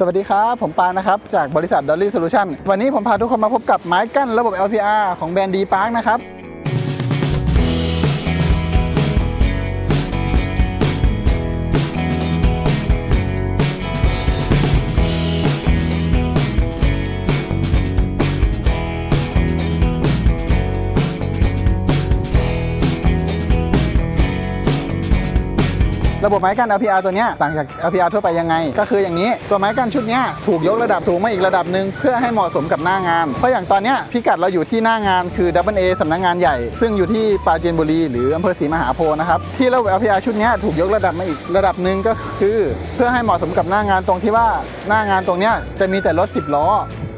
สวัสดีครับ ผมปานนะครับ จากบริษัท Dolly Solution วันนี้ผมพาทุกคนมาพบกับไม้กั้นระบบ LPR ของแบรนด์ดีพาร์คนะครับ ระบบไม้กั้น LPR ตัวเนี้ยต่างจาก LPR ทั่วไปยังไง ก็คืออย่างนี้ตัวไม้กั้นชุดเนี้ยถูกยกระดับสูงมาอีกระดับหนึ่งเพื่อให้เหมาะสมกับหน้างาน เพราะอย่างตอนเนี้ยพิกัดเราอยู่ที่หน้างานคือ Double A สำนักงานใหญ่ ซึ่งอยู่ที่ปราจีนบุรีหรืออำเภอศรีมหาโพธิ์นะครับที่ระบบ LPR ชุดนี้ถูกยกระดับมาอีกระดับหนึ่งก็คือ เพื่อให้เหมาะสมกับหน้างานตรงที่ว่าหน้างานตรงเนี้ยจะมีแต่รถ10ล้อ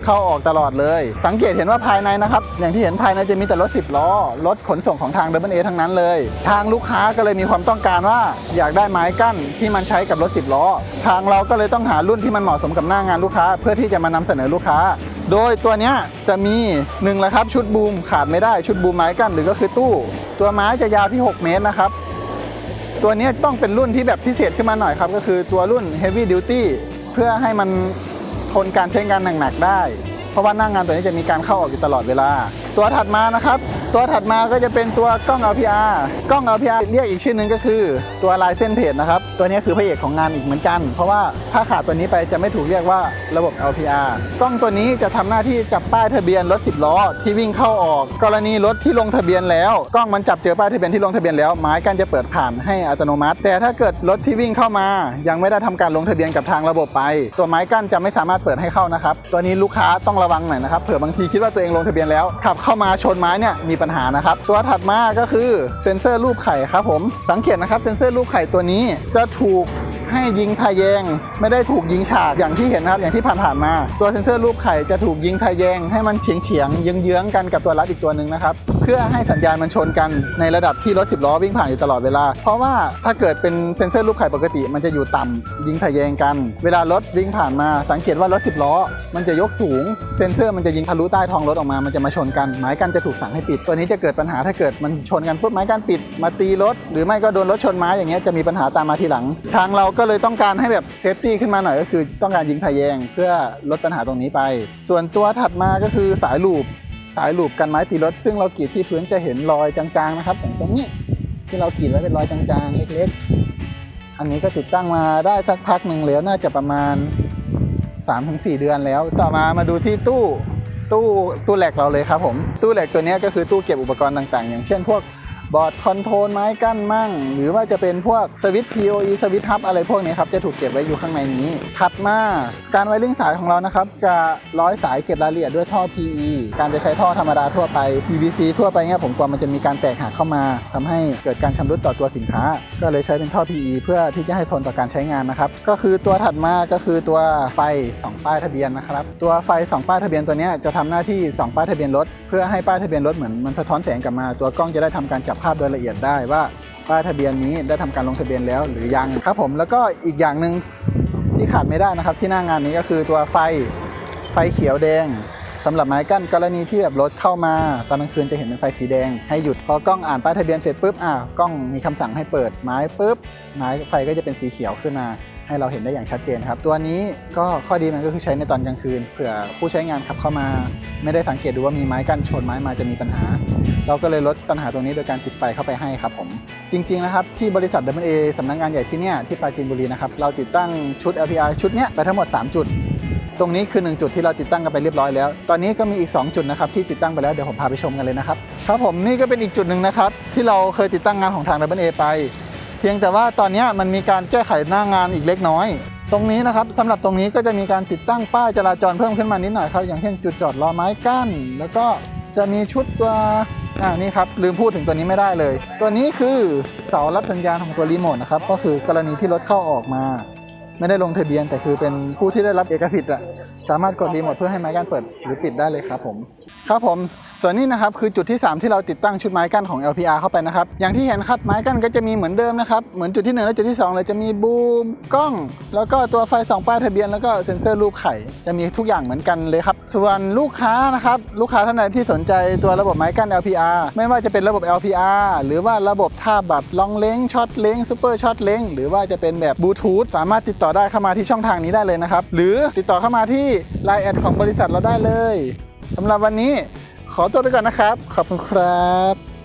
เข้าออกตลอดเลย สังเกตเห็นว่าภายในนะครับ อย่างที่เห็นภายในจะมีแต่รถ 10 ล้อ รถขนส่งของทาง w a ทั้งนั้นเลย ทางลูกค้าก็เลยมีความต้องการว่าอยากได้ไม้กั้นที่มันใช้กับรถ 10 ล้อ ทางเราก็เลยต้องหารุ่นที่มันเหมาะสมกับหน้างานลูกค้า เพื่อที่จะมานำเสนอลูกค้า โดยตัวเนี้ยจะมีหนึ่งละครับชุดบูมขาดไม่ได้ชุดบูมไม้กั้นหรือก็คือตู้ ตัวไม้จะยาวที่ 6 เมตรนะครับตัวเนี้ยต้องเป็นรุ่นที่แบบพิเศษขึ้นมาหน่อยครับ ก็คือตัวรุ่น Heavy Duty เพื่อให้มัน ทนการใช้งานหนักๆได้ เพราะว่าหน้างงานตัวนี้จะมีการเข้าออกอยู่ตลอดเวลาตัวถัดมานะครับ ตัวถัดมาก็จะเป็นตัวกล้อง LPR กล้อง LPR เรียกอีกชื่อหนึงก็คือ ตัวลายเส้นเพจนะครับ ตัวนี้คือพระเอกของงานอีกเหมือนกัน เพราะว่าถ้าขาดตัวนี้ไปจะไม่ถูกเรียกว่าระบบ LPR กล้องตัวนี้จะทำหน้าที่จับป้ายทะเบียนรถ 10 ล้อ ที่วิ่งเข้าออก กรณีรถที่ลงทะเบียนแล้ว กล้องมันจับเจอป้ายทะเบียนที่ลงทะเบียนแล้วไม้กันจะเปิดผ่านให้อัตโนมัติ แต่ถ้าเกิดรถที่วิ่งเข้ามา ยังไม่ได้ทำการลงทะเบียนกับทางระบบไป ตัวไม้กั้นจะไม่สามารถเปิดให้เข้านะครับตัวนี้ลูกค้าต้องระวังหน่อยนะครับเผื่อบางทีคิดว่าตัวเองลงทะเบียนแล้วขับเข้ามาชนไม้เนี่ยมีปัญหานะครับ ตัวถัดมาก็คือเซ็นเซอร์รูปไข่ครับผมสังเกตนะครับเซ็นเซอร์รูปไข่ตัวนี้จะถูก ให้ยิงทะแยง ไม่ได้ถูกยิงฉากอย่างที่เห็นนะครับ อย่างที่ผ่านๆมา ตัวเซ็นเซอร์รูปไข่จะถูกยิงทะแยง ให้มันเฉียงเฉียงๆเยื้องๆกันกับตัวรัดอีกตัวหนึ่งนะครับ เพื่อให้สัญญาณมันชนกันในระดับที่รถ10ล้อวิ่งผ่านอยู่ตลอดเวลา เพราะว่าถ้าเกิดเป็นเซ็นเซอร์รูปไข่ปกติ มันจะอยู่ต่ำยิงทะแยงกัน เวลารถวิ่งผ่านมาสังเกตว่ารถ10ล้อ มันจะยกสูง เซ็นเซอร์มันจะยิงทะลุใต้ท้องรถออกมา มันจะมาชนกัน ไม้กันจะถูกสั่งให้ปิด ตัวนี้จะเกิดปัญหาถ้าเกิดมันชนกันปุ๊บไม้กันปิดมาตีรถ หรือไม่ก็โดนรถชนไม้อย่างเงี้ยจะมีปัญหาตามมาทีหลัง ทางเราก็เลยต้องการให้แบบเซฟตี้ขึ้นมาหน่อยก็คือต้องการยิงทะแยงเพื่อลดปัญหาตรงนี้ไป ส่วนตัวถัดมาก็คือสายลูปสายลูปกันไม้ตีรถ ซึ่งเรากรีดที่พื้นจะเห็นรอยจางๆนะครับอย่างตรงนี้ที่เรากรีดไว้เป็นรอยจางๆเล็กๆ อันนี้ก็ติดตั้งมาได้สักพักหนึ่งแล้วน่าจะประมาณ 3-4 เดือนแล้ว ต่อมามาดูที่ตู้ตู้ตู้แหลกเราเลยครับผมตู้แหลกตัวนี้ก็คือตู้เก็บอุปกรณ์ต่างๆ อย่างเช่นพวก บอร์ดคอนโทรลไม้กั้นมั่ง หรือว่าจะเป็นพวกสวิตช์ POE สวิตช์ฮับอะไรพวกนี้ครับ จะถูกเก็บไว้อยู่ข้างในนี้ ถัดมาการไวริ่งสายของเรานะครับ จะร้อยสายเก็บรายละเอียดด้วยท่อ PE การจะใช้ท่อธรรมดาทั่วไป PVC ทั่วไปเนี่ยผมกลัวมันจะมีการแตกหักเข้ามาทำให้เกิดการชำรุดต่อตัวสินค้า ก็เลยใช้เป็นท่อ PE เพื่อที่จะให้ทนต่อการใช้งานนะครับก็คือตัวถัดมาก็คือตัวไฟ 2 ป้ายทะเบียนนะครับตัวไฟ 2 ป้ายทะเบียนตัวเนี้ยจะทำหน้าที่ 2 ป้ายทะเบียนรถเพื่อให้ป้ายทะเบียนรถเหมือนมันสะท้อนแสงกลับมา ตัวกล้องจะได้ทำการจับภาพโดยละเอียดได้ว่าป้ายทะเบียนนี้ได้ทำการลงทะเบียนแล้วหรือยังครับผมแล้วก็อีกอย่างหนึ่งที่ขาดไม่ได้นะครับ ที่หน้างานนี้ก็คือตัวไฟไฟเขียวแดงสำหรับไม้กั้นกรณีที่แบบรถเข้ามาตอนกลางคืนจะเห็นเป็นไฟสีแดง ให้หยุดพอกล้องอ่านป้ายทะเบียนเสร็จปุ๊บอ่ากล้องมีคำสั่งให้เปิดไม้ปุ๊บไม้ไฟก็จะเป็นสีเขียวขึ้นมา ให้เราเห็นได้อย่างชัดเจนครับ ตัวนี้ก็ข้อดีมันก็คือใช้ในตอนกลางคืนเผื่อผู้ใช้งานขับเข้ามา ไม่ได้สังเกตดูว่ามีไม้กั้นชนไม้มาจะมีปัญหา เราก็เลยลดปัญหาตรงนี้โดยการติดไฟเข้าไปให้ครับผม จริง ๆ นะครับ ที่บริษัท w a สำนักงานใหญ่ที่เนี่ยที่ปราจีนบุรีนะครับเราติดตั้งชุด LPR ชุดเนี้ยไปทั้งหมด 3 จุดตรงนี้คือ 1 จุดที่เราติดตั้งกันไปเรียบร้อยแล้ว ตอนนี้ก็มีอีก 2 จุดนะครับที่ติดตั้งไปแล้วเดี๋ยวผมพาไปชมกันเลยนะครับ ครับผมนี่ก็เป็นอีกจุดหนึ่งนะครับที่เราเคยติดตั้งงานของทาง w a ไป เพียงแต่ว่าตอนนี้มันมีการแก้ไขหน้างานอีกเล็กน้อย ตรงนี้นะครับสำหรับตรงนี้ก็จะมีการติดตั้งป้ายจราจรเพิ่มขึ้นมานิดหน่อยครับอย่างเช่นจุดจอดรอไม้กั้น แล้วก็จะมีชุดตัวอ่านี่ครับลืมพูดถึงตัวนี้ไม่ได้เลย ตัวนี้คือเสารับสัญญาณของตัวรีโมทนะครับก็คือกรณีที่รถเข้าออกมา ไม่ได้ลงทะเบียน แต่คือเป็นผู้ที่ได้รับเอกสิทธิ์อะสามารถกดรีโมทเพื่อให้ไม้กั้นเปิดหรือปิดได้เลยครับผมครับผมส่วนนี้นะครับคือจุดที่ 3 ที่เราติดตั้งชุดไม้กั้นของ LPR เข้าไปนะครับอย่างที่เห็นครับไม้กั้นก็จะมีเหมือนเดิมนะครับเหมือนจุดที่ 1 และจุดที่ 2 เลยจะมีบูมกล้อง แล้วก็ตัวไฟสองป้ายทะเบียนแล้วก็เซ็นเซอร์รูปไข่จะมีทุกอย่างเหมือนกันเลยครับส่วนลูกค้านะครับลูกค้าท่านใดที่สนใจตัวระบบไม้กั้น LPR ไม่ว่าจะเป็นระบบ LPR หรือว่าระบบท่าบัตรลองเล้งช็อตเล้งซูเปอร์ช็อตเล้งหรือว่าจะเป็นแบบบลูทูธสามารถติดต่ออได้เข้ามาที่ช่องทางนี้ได้เลยนะครับ หรือติดต่อเข้ามาที่ Line แอดของบริษัทเราได้เลยสำหรับวันนี้ขอตัวไปก่อนนะครับ ขอบคุณครับ